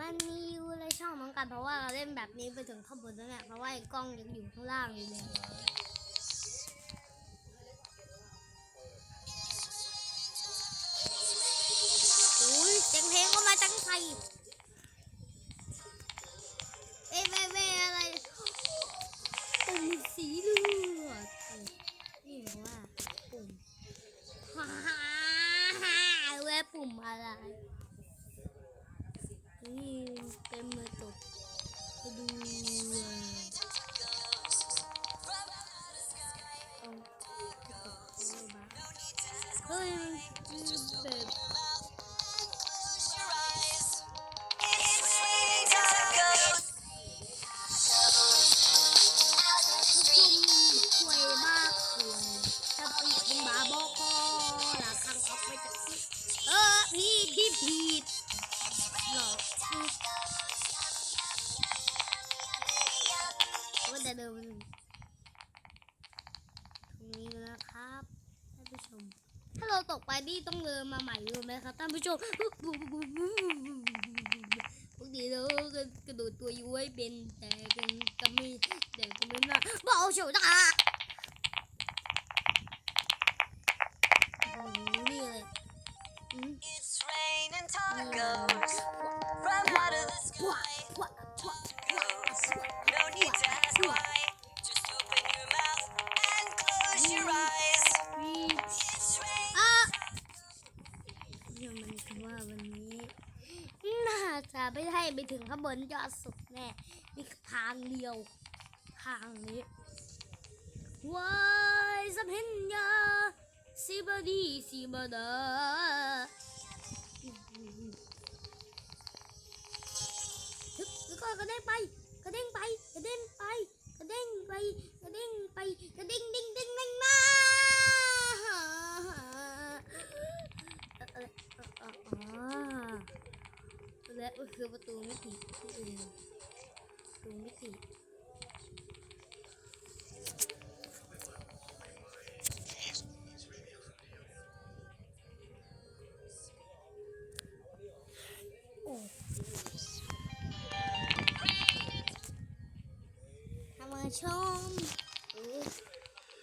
มันมีอยู่ในช่องเหมือนกันเพราะว่าเราเล่นแบบนี้ไปถึงข้างบนแล้วเนี่ยเพราะว่าไอ้กล้องยังอยู่ข้างล่างอยู่เลยอุ้ยเสียงเพลงก็มาจากใครเอ้ยเว้อะไรปุ่มสีเหลืองนี่บอว่าปุ่มฮ่าฮ่าฮ่าเว้ปุ่มอะไร นี่เต็มเลยตกไปดูเอาเฮ้ยมันแบบ มาใหม่รู้ไหมครับท่านผู้ชมปกติเราก็กระโดดตัวย้วยเป็นแต่กันก็ไม่แต่ก็ไม่น่าบอกเฉยนะโเดี๋ยวมันคือว่าวันนี้น่าจะไม่ให้ไปถึงข้างบนยอดสุดแน่นี่คือทางเดียวทางนี้วายสัมเพนยาสิบดีสิบดาฮึบแล้วก็กระเด้งไปกระเด้งไปกระเด้งไปกระเด้งไปกระเด้งไปกระเด้งดิ้งดิ้งดิ้งมา และคือประตูมิติที่อื่นประตูมิติทำมชม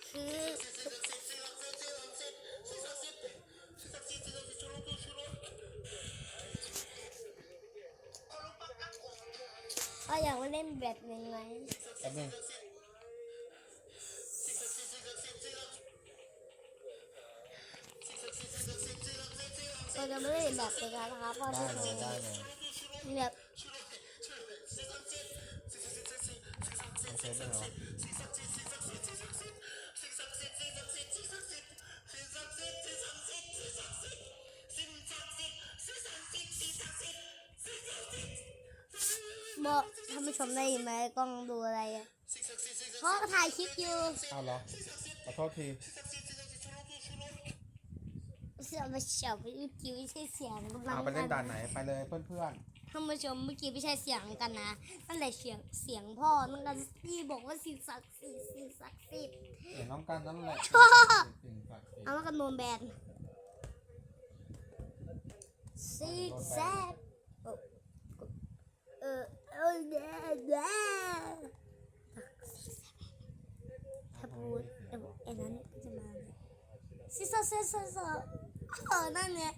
คือ ก็อยากมาเล่นแบบหนึ่งไหมแป๊บนึงเราจะไม่เล่นแบบเป็นการนะครับเพราะได้ที่เลยได้เลยแบบ ผู้ชมได้ยินไหมกล้องดูอะไรอะเพราะถ่ายคลิปอยู่เอาเหรอขอโทษทีเสียงมันเฉียวไปเมื่อกี้ไม่ใช่เสียงกำลังเอาไปเล่นด่านไหนไปเลยเพื่อนท่านผู้ชมเมื่อกี้ไม่ใช่เสียงกันนะนั่นแหละเสียงเสียงพ่อนั่นกันที่บอกว่าสิ่งศักดิ์สิทธิ์สิ่งศักดิ์สิทธิ์ๆเสียงน้องกันนั่นแหละสิ่งศักดิ์สิทธิ์เอามากันโดนแบนซิกแซกเออเออเดเด ถ้าพูดเดี๋ยวไอ้นั้นก็จะมาซิซซิซซเออนั่นเนี่ย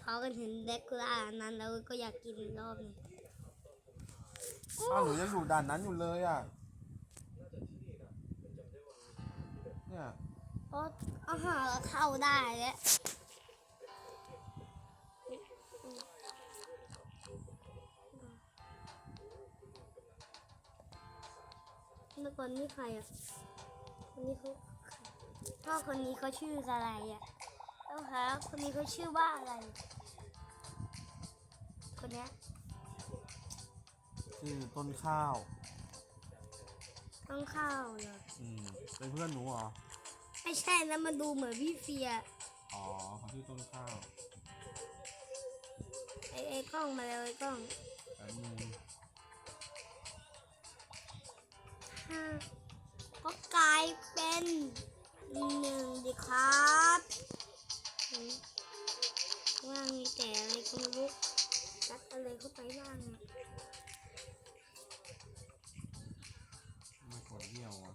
เขากันเห็นเด็กกุลานนั้นแล้วก็อยากกินรอบนึงอ้าวหนูยังอยู่ด่านนั้นอยู่เลยอะ เนี่ยเพราะอาหารเราเข้าได้แล้ว แล้วคนนี้ใครอะ คนนี้เขาพ่อคนนี้เขาชื่ออะไรอะแล้วคะคนนี้เขาชื่อว่าอะไร คนเนี้ยชื่อต้นข้าว ต้องข้าวเหรอ อืม เป็นเพื่อนหนูเหรอ ไม่ใช่นะมันดูเหมือนพี่เฟีย อ๋อเขาชื่อต้นข้าว ไอ้ไอ้กล้องมาแล้วไอ้กล้อง ก็กลายเป็นหนึ่งดีครับว่างแต่อะไรก็ไม่รู้ซัดอะไรเข้าไปบ้างม่ขนเดียวอะ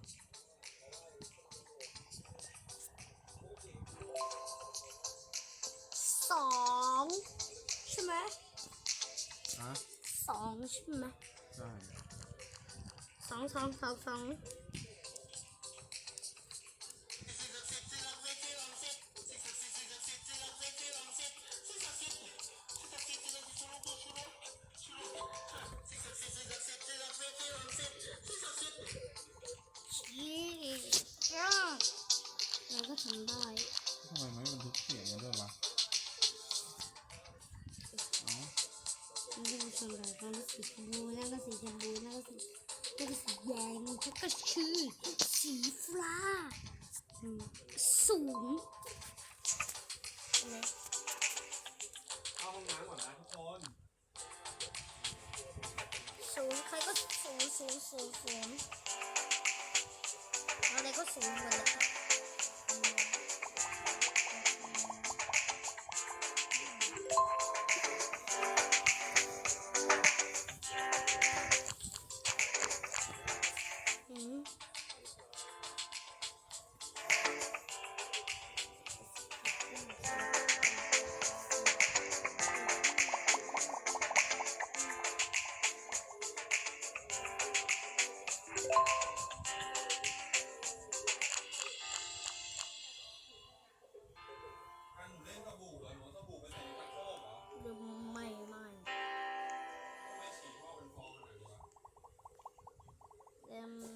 สองใช่ไหมสองใช่ไหมใช่ 长长长长 ใครก็สูงสูงสูงสูงอะไรก็สูงหมดเลยครั เ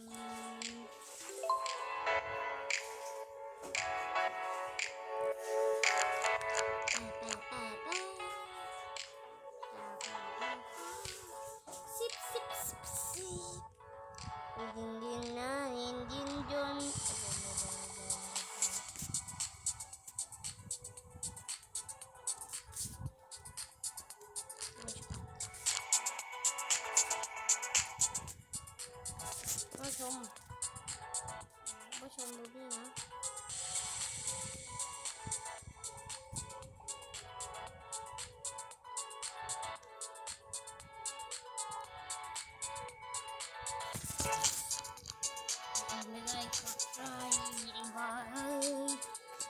ไม่ได้ก็ใครว่าเอ้ย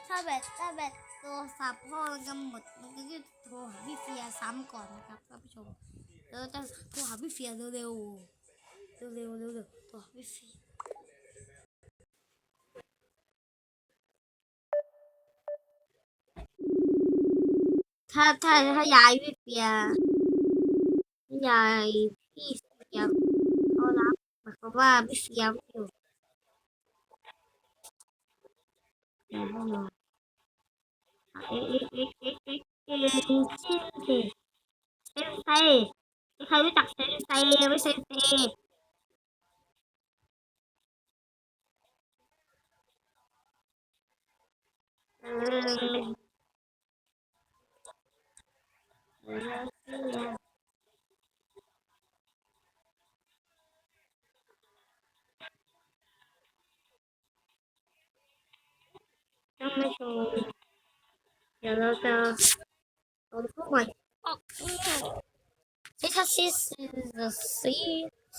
ถ้าแบตถ้าแบตโทรศัพท์พ่อมันจะหมดมันก็จะโทรหาพี่เฟียซ้ำก่อนนะครับท่านผู้ชมเราจะโทรหาพี่เฟียเร็วๆเร็วๆเร็วๆโทรหาพี่เฟียถ้าถ้าถ้ายายพี่เฟียยายพี่เฟีย มายความว่าเฟียไม่อยู่เอ๊ะเอ๊ะเอ๊ะเอ๊ะเอ๊ะเอ๊ะเซนเซเซนเซใครรู้จักเซนเซไม่เซนเซเออ โชว์เดี๋ยวเราจะเอาพวกใหม่ออกเนี่ยที่ถ้าซีซีซี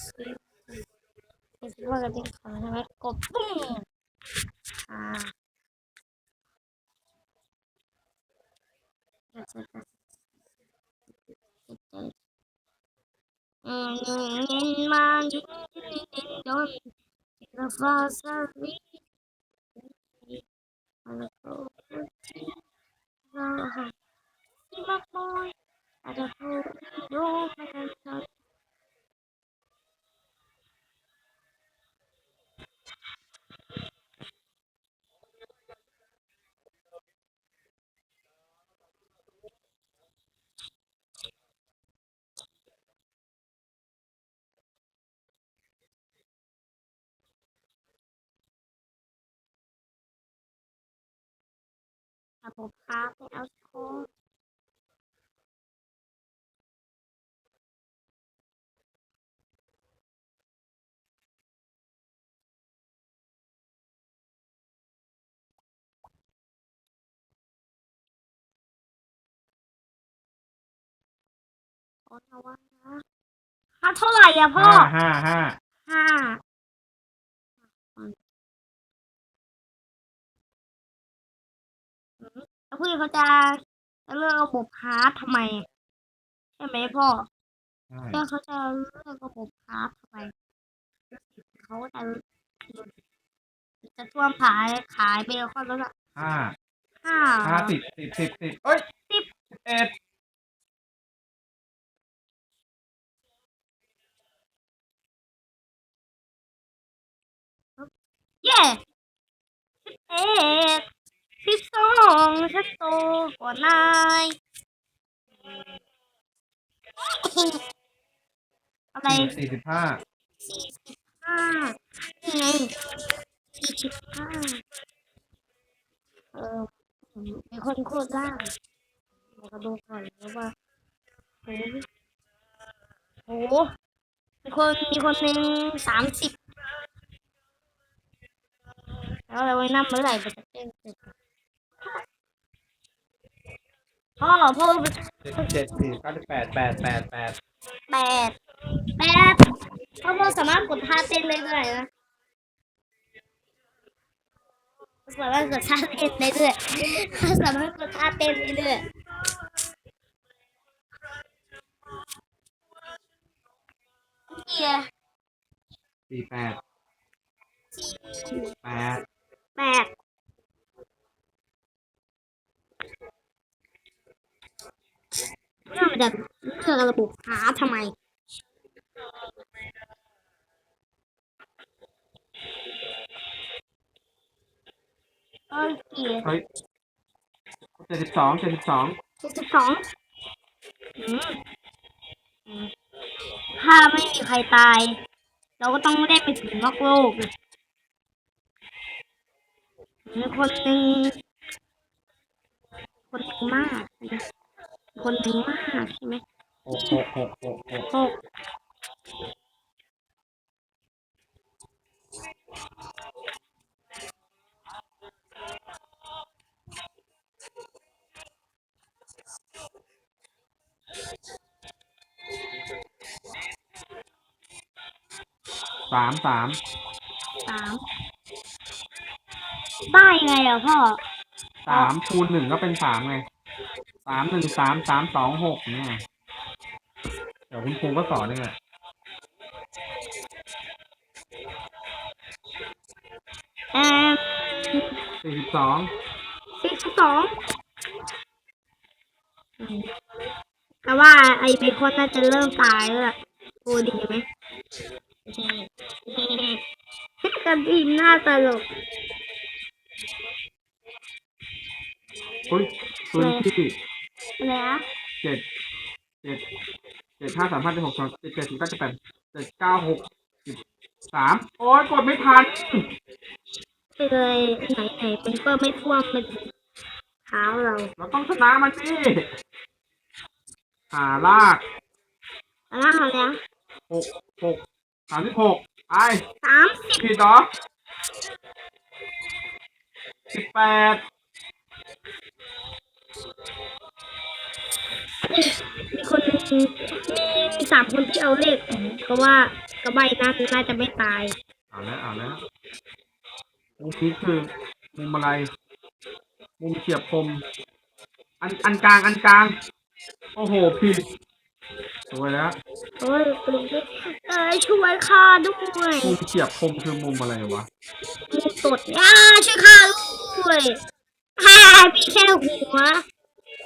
ซีซีว่ากันที่ขาใช่ไหมกดปุ้งอ่าอืมมายิงยิงยิงโดนกระฟ้ Oh, Nah, I'm a boy, and a no man can at a holy door and I ระบบค้าไปเอาโค้ดโอ้ระวังนะค่าเท่าไหร่อะพ่อห้าห้าห้าห้า แล้วเพื่อนเขาจะจะเลือกระบบฮาร์ดทำไม ใช่ไหมพ่อใช่ก็เขาจะเลือกระบบคราฟเข้าไปเขาก็จะจะท่วมขายขายเบลคอนแล้วละห้าห้าห้าสิบสิบสิบสิบเอ้ยสิบสิบเอ็ดเย่สิบเอ็ด สิบสองฉันโตกว่านายอะไรสี่สิบห้าสี่สิบห้านี่ไงสี่สิบห้าเออมีคนโคตรล่างเราก็ดูก่อนนะว่าโหโหมีคนมีคนหนึ่งสามสิบแล้วเราไว้นั่งเมื่อไหร่จะเต้นเสร็จ พ่อพ่อเจ็ดเจ็ดสี่เก้าสิบแปดแปดแปดแปดแปดแปดพ่อพ่อสามารถกดท่าเต้นได้ด้วยนะสามารถกดท่าเต้นได้ด้วยสามารถกดท่าเต้นได้ด้วยเกียร์สี่แปดแปดแปด เรื่องมันจะเลือกระบบหาทำไมโอเคเฮ้ยเจ็ดสิบสองเจ็ดสิบสองเจ็ดสิบสองถ้าไม่มีใครตาย เราก็ต้องได้ไปถึงนอกโลกเลยมีคนหนึ่งคนหนึ่งมากนะ คนหนึ่งมากใช่ไหมหกหกหกหกหกหกสามสามสามได้ไงอะพ่อสามคูณหนึ่งก็เป็นสามไง สามหนึ่งสามสามสองหกเนี่ย เดี๋ยวคุณครูก็สอนเองแหละเออสี่สิบสองสิบสองแต่ว่าไอ้เบคอนน่าจะเริ่มตายแล้วล่ะโอ้ดีไหมใช่กันทีมหน้าตลกเฮ้ยพื้นที่อะ ไรนะเจ็ดเจ็ดเจ็ดห้าสามห้าเจ็ดหกสองเจ็ดเจ็ดสิบเก้าสิบแปดเจ็ดเก้าหกสิบสามโอ้ยกดไม่ทันไปเลยไหนไหนมันก็ไม่ท่วมมันเท้าเรา เราต้องชนะมันสิหาลากอะไรอะไรนะหกหกสามสิบหกไอสามสิบผิดเหรอสิบแปด มีคนมีสามคนที่เอาเลขก็ว่ากระใบนั้นน่าจะไม่ตาย เอาแล้วเอาแล้วมุมนี้คือมุมอะไรมุมเฉียบคม อันอันกลางอันกลาง โอ้โหผิดสวยแล้วโอ้ยปลีกเอ้ยช่วยข้าด้วยมุมเฉียบคมคือมุมอะไรวะมุกตดอ่าช่วยข้าด้วยฮ่ามีแค่หัว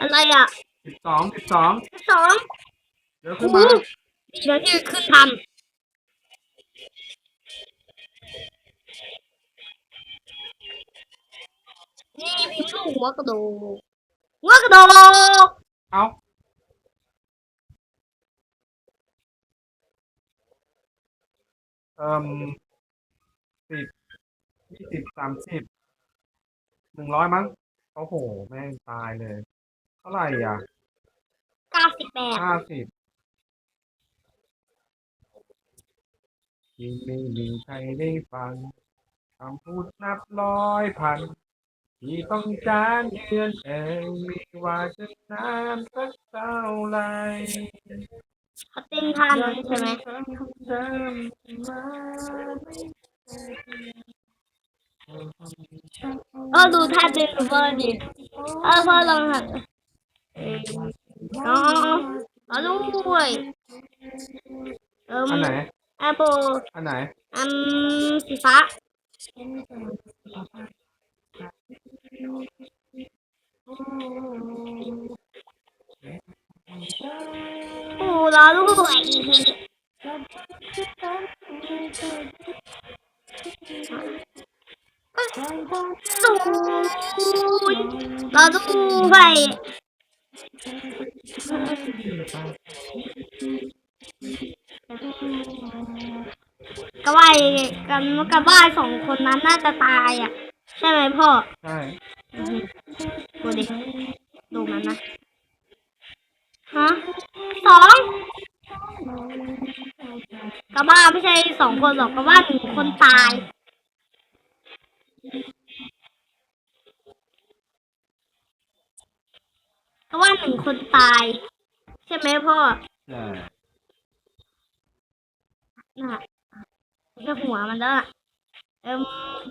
อะไรอะ สิบสองสิบสองสองเดี๋ยวโอ้ขึ้นโหมาเดี๋ยวที่ขึ้นทันนี่พิมพ์ลูกหัวกระโดกหัวกระโดกเอาเอ่มสิบยี่สิบสามสิบหนึ่งร้อยมั้งโอ้โห แม่งตายเลย เท่าไหร่อะเก้าสิบแปดห้าสิบที่ไม่มีใครได้ฟังคำพูดนับร้อยพัน ที่ต้องการเยือนเองไม่ว่าจะนานสักเท่าไหรเขาเต้นท่านั้นใช่ไหมเดิมมาเออดูท่าเต้นของพ่อดิเออพ่อลองหัด เออเอาเอาเอาด้วยเอิมอัน ไหนแอปเปิลอันไหนอันสีฟ้าโอ้รอลูกศูนย์รอด้วยก็ว่ากันกับว่าสองคนนั้นน่าจะตายอะ ใช่ไหมพ่อใช่ดูดิดูมันนะฮะสองกระบ้าไม่ใช่สองคนหรอกกระบ้าหนึ่งคนตาย กระบ้าหนึ่งคนตาย ใช่ไหมพ่อใช่น่ะไม่ใช่หัวมันแล้วล่ะเอ็ม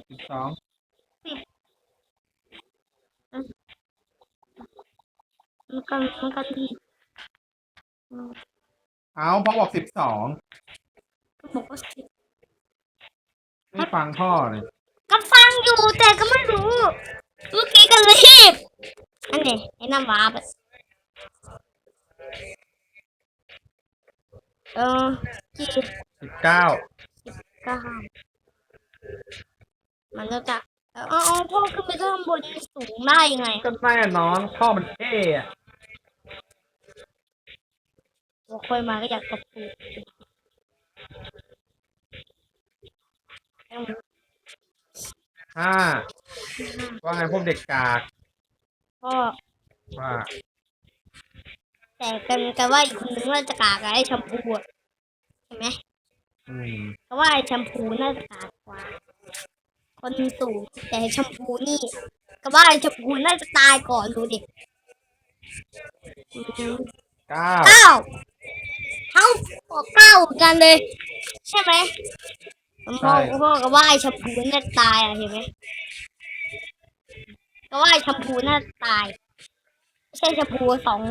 สิบสองมันก็มันก็ดีเอาพ่อบอกสิบสองก็บอกว่าสิบไม่ฟังพ่อเลย ก็ฟังอยู่แต่ก็ไม่รู้เมื่อกี้ก็รีบอั นนี้ไอ้น้ำว้าแบบเออกี่สิบเก้าเก้ามันก็จะเอาเอาเอาพ่อขึ้นไปข้างบนสูงได้ยังไงก็แน่นอนพ่อมันเท่อะเราค่อยมาก็อยากตบตูดห้าว่าไงพวกเด็กกาก พ่อว่า แต่กันกันว่าอีกคนนึงน่าจะกากบไอ้แชมพูอะใช่ไหมอืมก็ว่าไอ้แชมพูน่าจะกากกว่า คนสูงแต่ไอ้แชมพูนี่ก็ว่าไอ้แชมพูน่าจะตายก่อนดูดิอืมเก้าเก้าเท่ากับเก้าเหมือนกันเลย ใช่ไหมพ่อพ่อก็ว่าไอ้แชมพูน่าจะตายอะเห็นไหม ก็ว่าไอ้แชมพูน่าจะตายไม่ใช่แชมพูสอง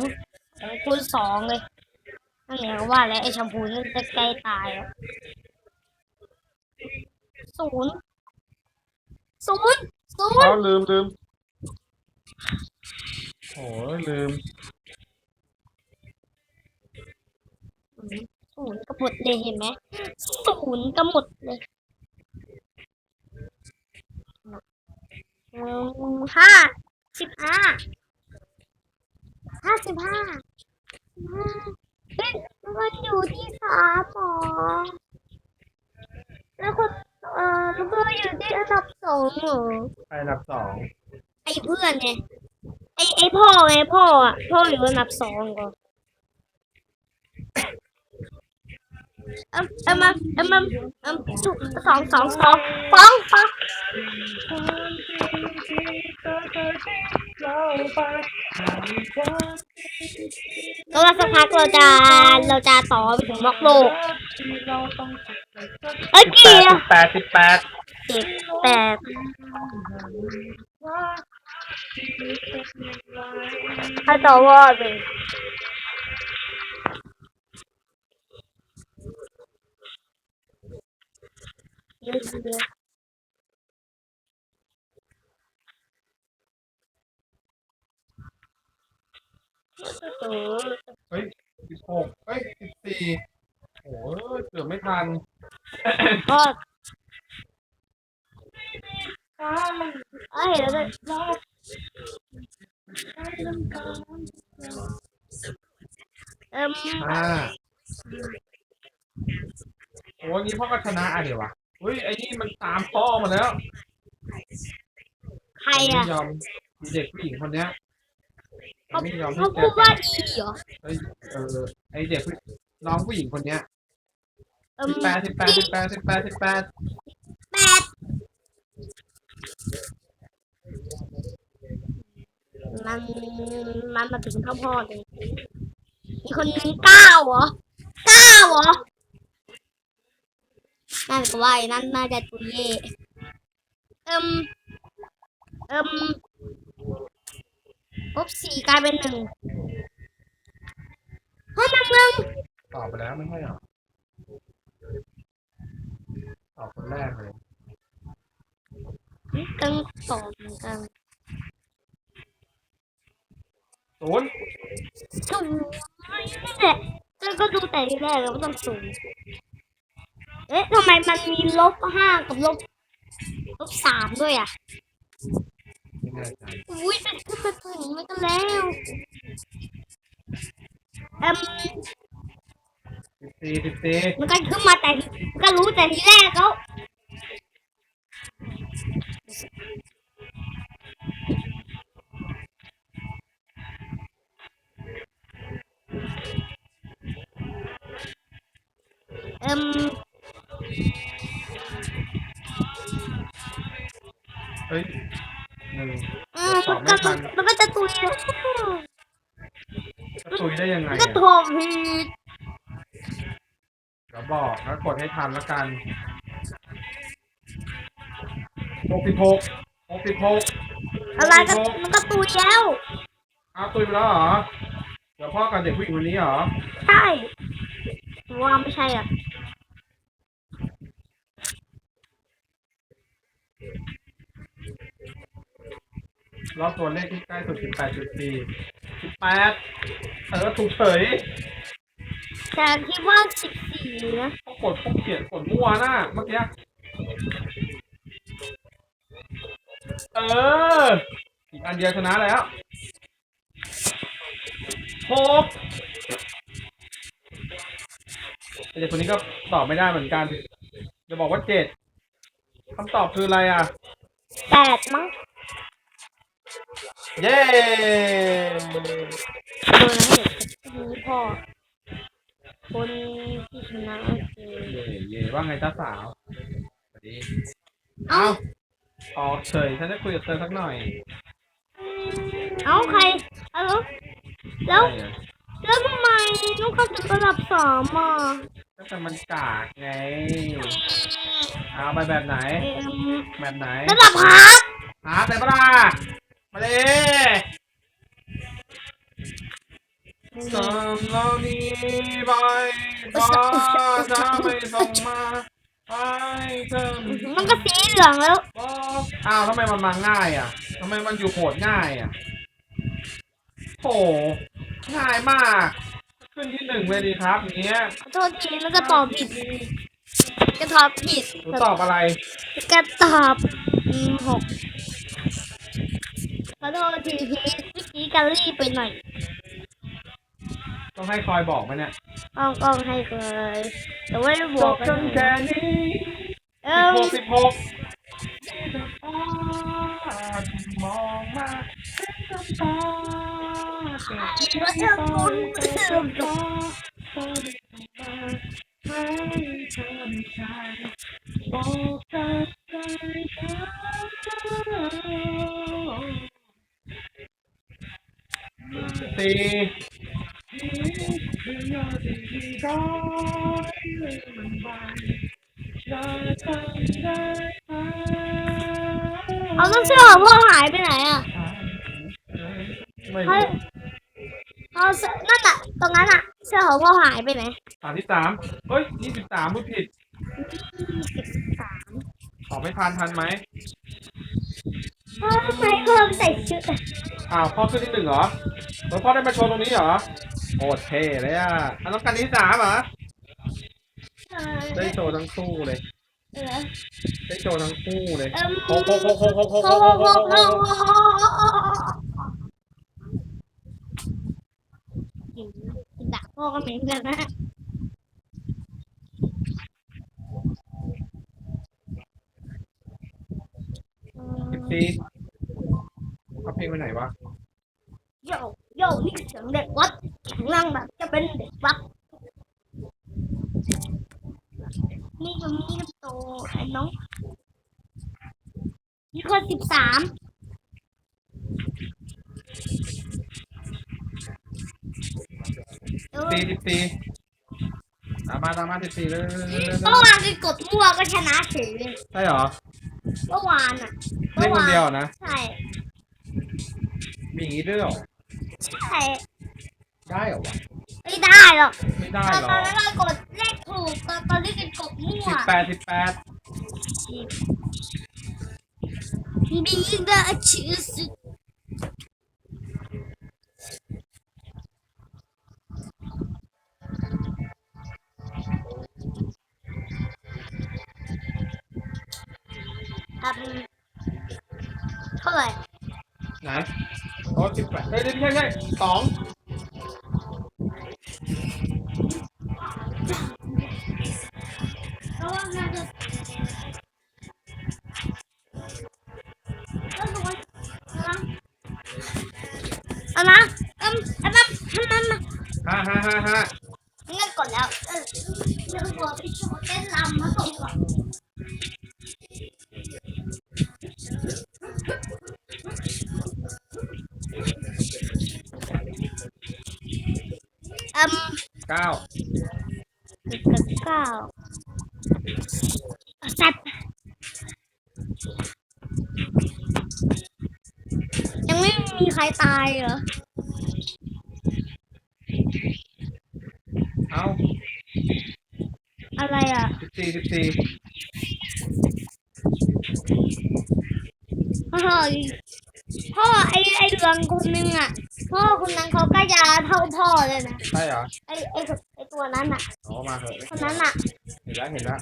สองคูณสองเลยนั่นไงก็ว่าแล้วไอ้แชมพูน่าจะใกล้ตายแล้วศูนย์ศูนย์ศูนย์เขาลืมลืมโอ้ยลืมศูนย์ก็หมดเลยเห็นไหมศูนย์ก็หมดเลย ห้าสิบห้าห้าสิบห้าห้าเฮ้ยมันอยู่ที่สามหรอแล้วคนเอ่อแล้วก็อยู่ที่อันดับสองเหรอไปอันดับสองไอ้เพื่อนไงไอ้ไอ้พ่อไงพ่ออะพ่ออยู่อันดับสองก่อน เอ็มเอ็มเอ็มเอ็มเอ็มเอ็มจุสองสองสองสองสองก็ว่าสักพักเราจะเราจะต่อไปถึงบล็อกโลกเอ้ยสิกี่บอะแปดสิบแปดสิบแปดให้ต่อวอดเลย เยอะเยอะเออเฮ้ยสิบหกเฮ้ยสิบสี่โอ้ยเกือบไม่ทันก็เอ้ยแล้วเลยเอิ่มห้าโอ้ยงี้พ่อก็ชนะอะเดี๋ยววะ เฮ้ยไอ้นี่มันตามพ่อมาแล้วใครไม่อะยอมมีเด็กผู้หญิงคนเนี้ยเขาไม่ยอมให้เขาเจพูอดกัว่านดีเหรอเฮ้ยเออไอเด็กผู้น้องผู้หญิงคนเนี้ยเอิ่มสิบแปดสิบแปดสิบแปดสิบแปดสิบแปดแปดมันมันมาถึงข้าวโพดเลยมีคนนึงเก้าเหรอเก้าเหรอ นั่นก็ว่าไอ้นั่นน่าจะตุยเย่เอิมเอิมลบสี่กลายเป็นหนึ่งห้องหนึ่งหนึ่งตอบไปแล้วไม่ใช่เหรอตอบคนแรกเลยกังตอบเหมือนกันศูนย์สูงนี่แหละก็ก็ดูแต่ทีแรกแล้วก็ต้องสูง เอ๊ะทำไมมันมีลบห้ากับลบลบสามด้วยอะไม่แน่ใจอุ้ยเป็นขึ้นไปถึงไม่กันแล้วเอ็มสิบสี่สิบสี่มันก็ขึ้นมาแต่มันก็รู้แต่ทีแรกแล้วเอ็ม เฮ้ยหนึ่งเออมันก็มันก็จะตุยแล้วจะตุยได้ยังไงมันอะก็โทรผิดเดี๋ยวบอกแล้วกดให้ทันแล้วกันหกสิบหกหกสิบหกอะไรก็มันก็ตุยแล้ว อ้าวตุยไปแล้วเหรอ เดี๋ยวพ่อกับเด็กผู้หญิงคนนี้เหรอ ใช่ว่าไม่ใช่อะ รอบตัวเลขที่ใกล้สุดสิบแปดจุดสี่สิบแปดเออถูกเฉยแต่คิดว่าสิบสี่นะเขากดเขาเขียนกดมั่วน่ะเมื่อกี้เออ อีกอันเดียวชนะแล้วหกแต่เด็กคนนี้ก็ตอบไม่ได้เหมือนกัน จะบอกว่าเจ็ดคำตอบคืออะไรอะแปดมั้ง เย้เออนะเด็กนี้พ่อ คนที่ชนะก็คือเย่เย่ว่าไงจ้าสาวสวัสดีเอ้า ออกเฉยฉันจะคุยกับเธอสักหน่อยเอ้าใครเอ้าแล้วใช่เหรอแล้วทำไมลูกเขาถึงระดับสามอะก็แต่มันกากไง เอาไปแบบไหน เอ็มแบบไหนระดับฮาร์ดหาแต่ปะล่ะ มาเลยสามเหล่านี้ไปก็จะไม่ส่งมาให้เธอมันก็สีเหลืองแล้ว บอกอ้าวทำไมมันมาง่ายอะทำไมมันอยู่โหดง่ายอะโหง่ายมาก ขึ้นที่หนึ่งเลยดีครับเนี้ยขอโทษทีแล้วก็ตอบผิดก็ตอบผิดหนูตอบอะไร ก็ตอบอืมหก ขอโทษทีทีเมื่อกี้กันรีบไปหน่อยต้องให้คอยบอกไหมเนี่ยต้องต้องให้เลยแต่ว่าไม่บจอกบกักันนแค่นี้เอสิบอหกสิบหกมองมาเป็นน้ำตาเกิดว่าเธอคุณเสื่อมตัวให้เธอไม่ใช่บอกกับใจฉัน สี่จะทำได้ไหมเอาต้องเสื้อของพ่อหายไปไหนอะไม่เขารู้เอาเสื้อนั่นอะ ตรงนั้นอะ เสื้อของพ่อหายไปไหนฐานที่สามเฮ้ยยี่สิบสามพูดผิดสามตอบไม่ทันทันไหมเอ้า ทำไมเพิ่มใส่ชุดอะอ้าวพ่อขึ้นที่หนึ่งเหรอแล้วพ่อได้มาโชว์ตรงนี้เหรอโคตรเท่เลยอะอันต้องการที่สามเหรอเออได้โชว์ทั้งคู่เลยเออได้โชว์ทั้งคู่เลยเอิ่มโคโคโคโคโคโคโอ้โคโหโคโอ้โคโหโคโอ้โหกินกินดักพ่อก็เหม็นกันนะสิบสี่ เขาเพลงไปไหนวะโยโยนี่เสียงเด็กวัดแข็งแรงแบบจะเป็นเด็กวัดนี่ก็มีก็โตไอ้น้องนี่คนสิบสามเออสี่สิบสี่ตามมาตามมาสิบสี่เลยเมื่อวานคือกดมั่วก็ชนะเฉยเลยใช่เหรอเมื่อวานอะเล่นคนเดียวนะใช่ มีอย่างงี้ด้วยเหรอใช่ได้เหรอวะไม่ได้หรอกไม่ได้ตอนหรตออนกนั้นเรากดเลขถูกตอนตอนที่กินกดมั่วสิบแปดสิบแปดบีได้ชื่อสุดทำเท่าไหร่ไหน โอ้สิบแปดเอ้ยไม่ใช่ไม่ใช่สองเพราะว่าน่าจะก็สวยนะเอานะเอืมเอามาทำมันมา ห้าห้าห้าห้า เงินก่อนแล้วเออเรื่องหัวพี่โชว์เต้นรำมาส่งก่อนอืม เก้า สิบกับเก้าสัตว์ยังไม่มีใค รตายเหรอ เอาอะไรอะ สิบสี่สิบสี่พ่อพ่อไอไอเหลืองคนนึงอะ พ่อคนนั้นเขาก็จะเท่าพ่อเลยนะใช่เหรอไอไอไอตัวนั้นอะโอ้มาเถอะคนนั้นอะ เห็นแล้วเห็นแล้ว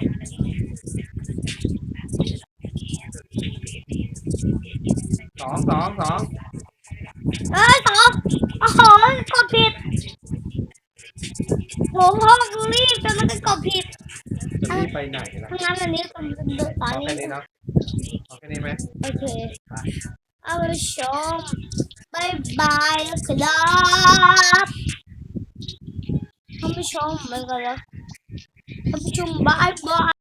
สองสองสอง เอ้ยสองโอ้โหกดผิดโหพ่อกูรีบจนมันก็กดผิดจะรีบไปไหนล่ะทั้งนั้นอันนี้ตอนเอานี้แค่นี้เนาะเอาแค่นี้ไหมโอเคเอาไปชมบายบายนะครับท่านผู้ชมไปกันแล้วท่านผู้ชมบายบาย